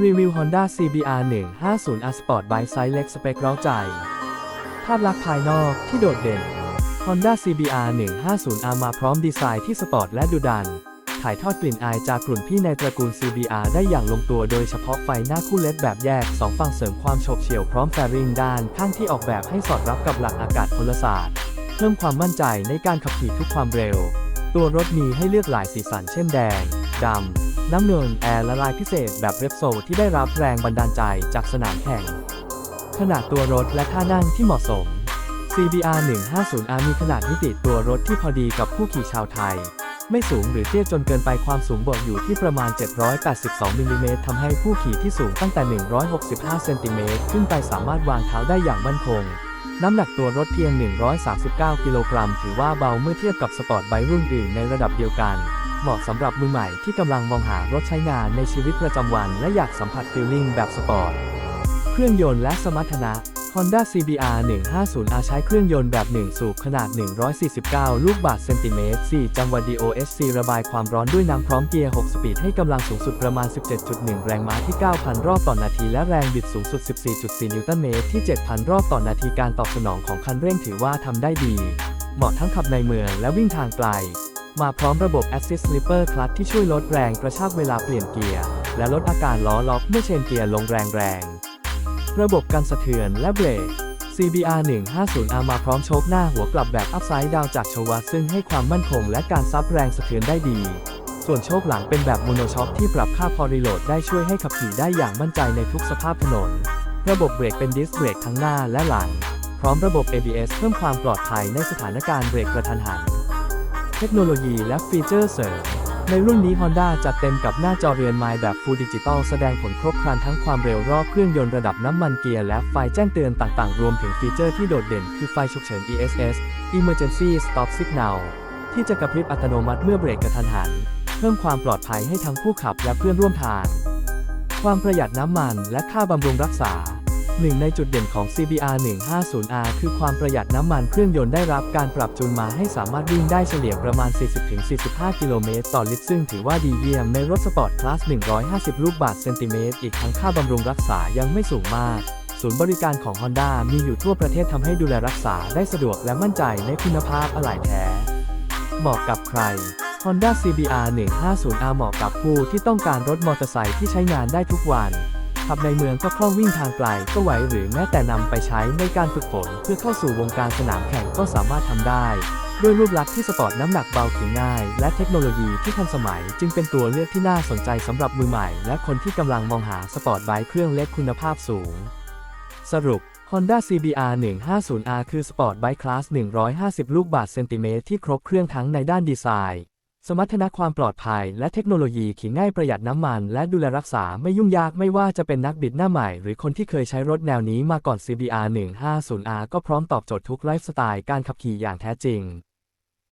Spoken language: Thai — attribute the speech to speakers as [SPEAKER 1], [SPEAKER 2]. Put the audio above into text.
[SPEAKER 1] รีวิว Honda CBR 150 R Sport Bike ไซส์เล็กสเปคเร้าใจ ภาพลักษณ์ภายนอกที่โดดเด่น Honda CBR 150 R มาพร้อมดีไซน์ที่สปอร์ตและดุดัน ถ่ายทอดกลิ่นอายจากกลุ่นพี่ในตระกูล CBR ได้อย่างลงตัวโดยเฉพาะไฟหน้าคู่เลดแบบแยก 2 ฝั่งเสริมความโฉบเฉี่ยวพร้อมแฟริงด้านข้างที่ออกแบบให้สอดรับกับหลักอากาศพลศาสตร์ เพิ่มความมั่นใจในการขับขี่ทุกความเร็ว ตัวรถมีให้เลือกหลายสีสันเช่นแดง ดำ น้ำเงินแอร์ละลายพิเศษแบบเรปโซที่ได้รับแรงบันดาลใจจากสนามแข่ง ขนาดตัวรถและท่านั่งที่เหมาะสม CBR 150R มีขนาดมิติตัวรถที่พอดีกับผู้ขี่ชาวไทย ไม่สูงหรือเตี้ยจนเกินไปความสูงบทอยู่ที่ประมาณ 782มิลลิเมตรทำให้ผู้ขี่ที่สูงตั้งแต่ 165เซนติเมตรขึ้นไปสามารถวางเท้าได้อย่างมั่นคงน้ำหนักตัวรถเพียง 139 กิโลกรัม ถือว่าเบาเมื่อเทียบกับสปอร์ตไบค์รุ่นอื่นในระดับเดียวกัน เหมาะสำหรับมือใหม่ที่กำลังมองหารถใช้งานในชีวิตประจำวัน และอยากสัมผัสฟีลลิ่งแบบสปอร์ต เครื่องยนต์และสมรรถนะ Honda CBR 150R ใช้เครื่องยนต์แบบ 1 สูบขนาด 149 ลูกบาศก์เซนติเมตร 4 จังหวะ DOSC ระบายความร้อนด้วยน้ำพร้อมเกียร์ 6 สปีดให้กำลังสูงสุดประมาณ 17.1 แรงม้าที่ 9,000 รอบต่อนาที และแรงบิดสูงสุด 14.4 นิวตันเมตรที่ 7,000 รอบต่อนาที การตอบสนองของคันเร่งถือว่าทำได้ดี เหมาะทั้งขับในเมืองและวิ่งทางไกล มาพร้อมระบบ Assist Slipper Clutch ที่ช่วยลดแรงกระชากเวลาเปลี่ยนเกียร์ และลดอาการล้อล็อกเมื่อเชนเกียร์ลงแรงๆ ระบบกันสะเทือนและเบรก CBR 150R มาพร้อมโชคหน้าหัวกลับแบบ Upside Down จากชวัซึ่งให้ความมั่นคงและการซับแรงสะเทือนได้ดี ส่วนโชคหลังเป็นแบบโมโนช็อคที่ปรับค่าพอรีโหลดได้ช่วยให้ขับขี่ได้อย่างมั่นใจในทุกสภาพถนน ระบบเบรกเป็นดิสเบรกทั้งหน้าและหลัง พร้อมระบบ ABS เพิ่มความปลอดภัยในสถานการณ์เบรกกระทันหัน ทคโนโลยีและฟีเจอร์เสริม ในรุ่นนี้ Honda จัดเต็มกับหน้าจอเรือนไม้แบบ Full Digital แสดงผลครบครันทั้งความเร็วรอบเครื่องยนต์ระดับน้ำมันเกียร์และไฟแจ้งเตือนต่างๆ รวมถึงฟีเจอร์ที่โดดเด่นคือไฟฉุกเฉิน ESS Emergency Stop Signal ที่จะกระพริบอัตโนมัติเมื่อเบรกกระทันหัน เพิ่มความปลอดภัยให้ทั้งผู้ขับและเพื่อนร่วมทาง ความประหยัดน้ำมันและค่าบำรุงรักษา หนึ่งในจุดเด่นของ CBR 150R คือความประหยัดน้ำมันเครื่องยนต์ได้รับการปรับจูนมาให้สามารถวิ่งได้เฉลี่ยประมาณ 40-45 กิโลเมตรต่อลิตรซึ่งถือว่าดีเยี่ยมในรถสปอร์ตคลาส 150 ลูกบาศก์เซนติเมตรอีกทั้งค่าบำรุงรักษายังไม่สูงมาก ศูนย์บริการของ Honda มีอยู่ทั่วประเทศทำให้ดูแลรักษาได้สะดวกและมั่นใจในคุณภาพอะไหล่แท้เหมาะกับใคร Honda CBR 150R เหมาะกับผู้ที่ต้องการรถมอเตอร์ไซค์ที่ใช้งานได้ทุกวัน ขับในเมืองก็คล่องวิ่งทางไกลก็ไหวหรือแม้แต่นำไปใช้ในการฝึกฝนเพื่อเข้าสู่วงการสนามแข่งก็สามารถทำได้ ด้วยรูปลักษณ์ที่สปอร์ตน้ำหนักเบาขี่ง่าย และเทคโนโลยีที่ทันสมัย จึงเป็นตัวเลือกที่น่าสนใจสำหรับมือใหม่ และคนที่กำลังมองหาสปอร์ตไบค์เครื่องเล็กคุณภาพสูง สรุป Honda CBR 150R คือสปอร์ตไบค์คลาส 150 ลูกบาศก์เซนติเมตรที่ครบเครื่องทั้งในด้านดีไซน์ สมรรถนะความปลอดภัยและเทคโนโลยีขี่ง่ายประหยัดน้ำมัน และดูแลรักษาไม่ยุ่งยากไม่ว่าจะเป็นนักบิดหน้าใหม่ หรือคนที่เคยใช้รถแนวนี้มาก่อน CBR 150R ก็พร้อมตอบโจทย์ทุกไลฟ์สไตล์การขับขี่อย่างแท้จริง